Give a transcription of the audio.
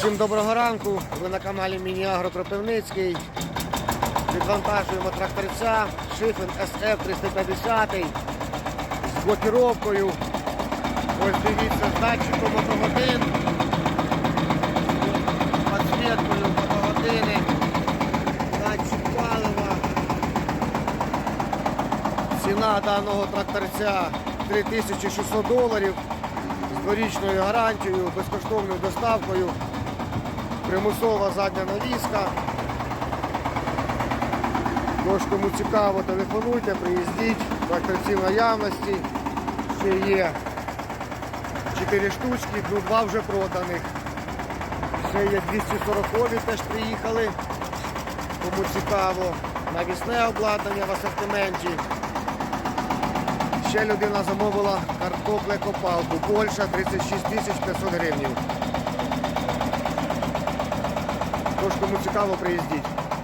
Всім доброго ранку. Ви на каналі Міні-Агро Кропивницький. Відвантажуємо тракторця Шифен SF 350 з блокіровкою. Ось дивіться, з датчиком мотогодин, підсвіткою мотогодини, датчик палива. Ціна даного тракторця 3600 доларів з дворічною гарантією, безкоштовною доставкою, примусова задня навіска. Тож, кому цікаво, телефонуйте, приїздіть, тракторці в наявності. Ще є 4 штучки, ну 2 вже проданих. Ще є 240 теж приїхали. Кому цікаво, навісне обладнання в асортименті. Ще людина замовила картоплекопалку. Польща 36 тисяч 500 гривень. Тож, кому цікаво, приїздіть.